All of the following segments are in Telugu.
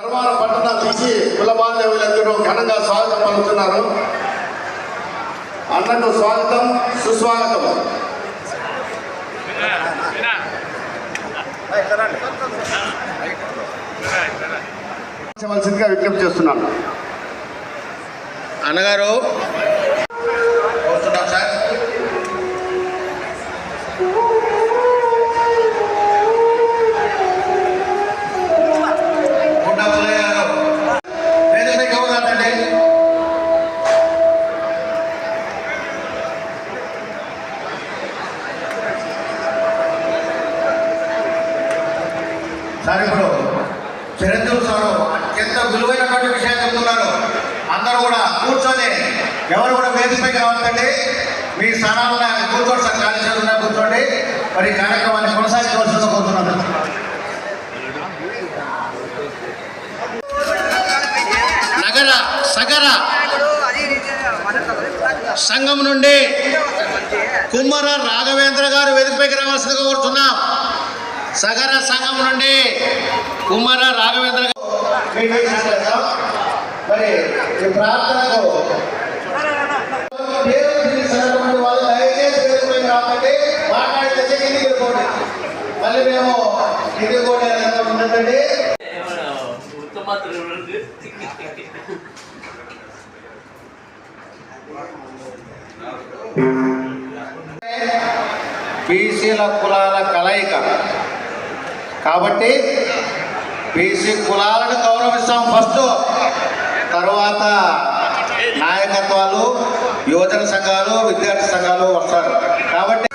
ధర్మాన పట్టణ తీసి కులబాంధవులందరూ ఘనంగా స్వాగతం పలుకుతున్నారు. అన్నట్టు స్వాగతం సుస్వాగతం. చేయవలసిందిగా విజ్ఞప్తి చేస్తున్నాను. అన్నగారు. సార్ గుండా పుల్లయ్య గారు వేదిక మీద ఎవరు రాదండి సార్ ఇప్పుడు చిరంజీవి సారు అత్యంత విలువైనటువంటి విషయం చెప్తున్నారు. అందరూ కూడా కూర్చొని ఎవరు కూడా వేదికపైకి రావద్దండి. మీ స్థానాలను ఉన్నాయి కూర్చోండి సార్ ఖాళీ కూర్చోండి. మరి కార్యక్రమాన్ని కొనసాగించవలసిందిగా కోరుతున్నాను. నగర సగర సంఘం నుండి కుమ్మర రాఘవేంద్ర గారు వేదికపైకి రావాల్సిందిగా కోరుతున్నాం. సగర సంఘం నుండి కుమ్మర రాఘవేంద్ర గారు. మరి ఈ ప్రార్థనకు వాళ్ళు దయచేసి వేదికపైకి రాకండి మాట్లాడితే కిందికి వెళ్ళిపోండి. మళ్ళీ మేము కిందికి కూడా ఉండదండి బీసీల కులాల కలయిక. కాబట్టి బీసీ కులాలను గౌరవిస్తాం ఫస్ట్. తర్వాత నాయకత్వాలు యువజన సంఘాలు విద్యార్థి సంఘాలు వస్తారు. కాబట్టి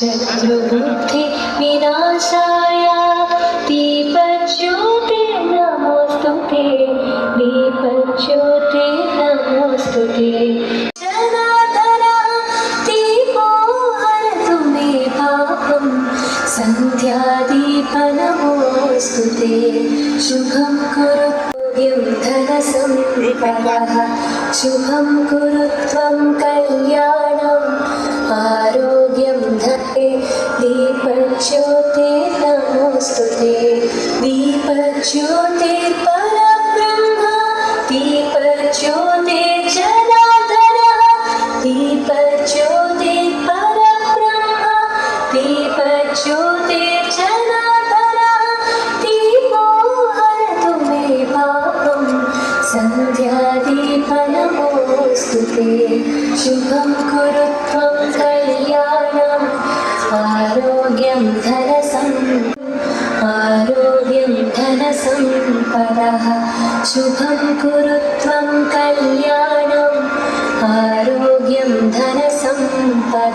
శత్రుబుద్ధి వినాశాయ దీపజ్యోతి నమోస్తు దీపజ్యోతి నమోస్తు సంధ్యాదీపనమోస్తు శుభం కురు ధన సంపద శుభం కురు కళ్యాణ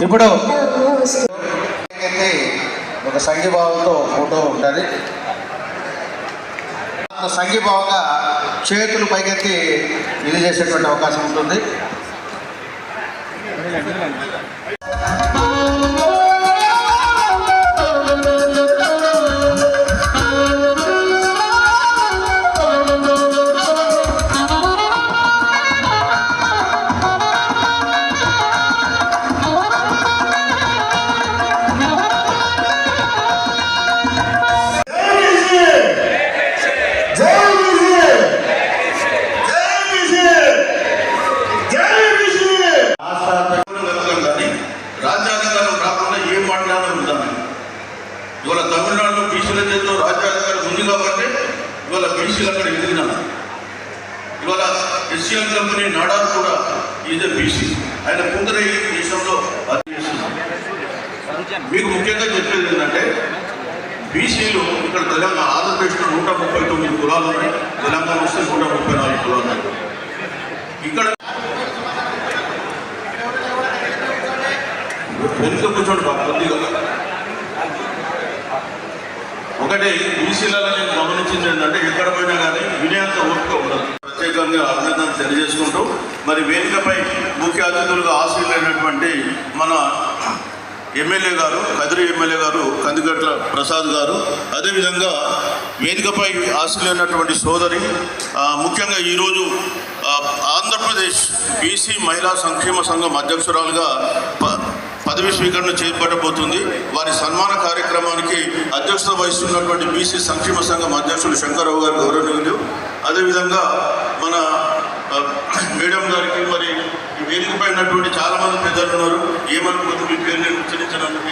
ఇప్పుడు ఒక సంఘీభావంతో ఫోటో ఉంటుంది. సంఘీభావంగా చేతులు పైకెత్తి ఇది చేసేటువంటి అవకాశం ఉంటుంది. ఇవాళ తమిళనాడులో బీసీల చేతిలో రాజ్యాంగ గారు ఉంది కాబట్టి ఇవాళ బీసీలు అక్కడ ఎదిగినారు. ఇవాళ ఎస్సీఎల్ కంపెనీ నాడా కూడా ఈజ్ బీసీ. ఆయన కుందరై ఈ దేశంలో మీకు ముఖ్యంగా చెప్పేది ఏంటంటే బీసీలు ఇక్కడ తెలంగాణ ఆంధ్రప్రదేశ్లో నూట ముప్పై తొమ్మిది కులాలు ఉన్నాయి. తెలంగాణ వస్తే నూట ముప్పై నాలుగు కులాలు ఉన్నాయి. ఇక్కడ వెనుక కూర్చోండి బాబు కొద్దిగా. ఒకటి బీసీలలో నేను గమనించింది ఏంటంటే ఎక్కడ పోయినా కానీ వినయంత ఓపిక ఉండదు. ప్రత్యేకంగా అభినందన తెలియజేసుకుంటూ మరి వేదికపై ముఖ్య అతిథులుగా ఆశీలైనటువంటి మన ఎమ్మెల్యే గారు కదిరి ఎమ్మెల్యే గారు కందిగట్ల ప్రసాద్ గారు అదేవిధంగా వేదికపై ఆశీలైనటువంటి సోదరి ముఖ్యంగా ఈరోజు ఆంధ్రప్రదేశ్ బీసీ మహిళా సంక్షేమ సంఘం అధ్యక్షురాలుగా పదవి స్వీకరణ చేపట్టబోతుంది. వారి సన్మాన కార్యక్రమానికి అధ్యక్షత వహిస్తున్నటువంటి బీసీ సంక్షేమ సంఘం అధ్యక్షులు శంకరరావు గారు గౌరవనీయులు. అదేవిధంగా మన మేడం గారికి మరి వేదికపైనటువంటి వేదికపై ఉన్నటువంటి చాలా పెద్దలు ఉన్నారు. ఏమనుకోవద్దు మీ పేరు నేను ఉచ్చరించడానికి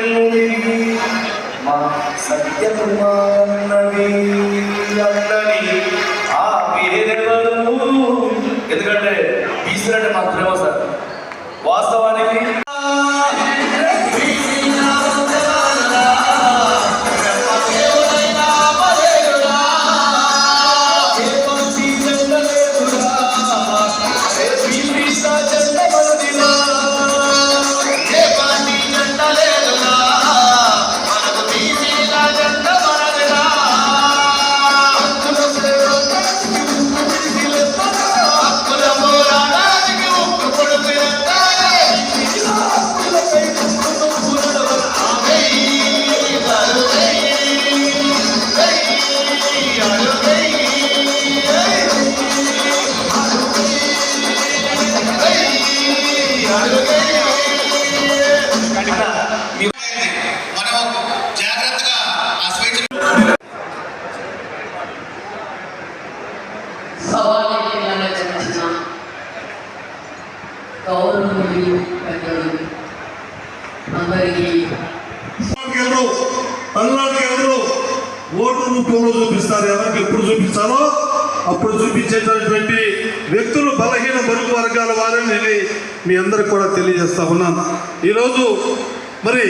الذي مع سيدنا النبي ఎప్పుడు పల్నాడు ఎవరు ఓటు రూపంలో చూపిస్తారు. ఎవరికి ఎప్పుడు చూపించాలో అప్పుడు చూపించేటటువంటి వ్యక్తులు బలహీన బరుగు వర్గాల వారని నేను మీ అందరికి కూడా తెలియజేస్తా ఉన్నాను. ఈరోజు మరి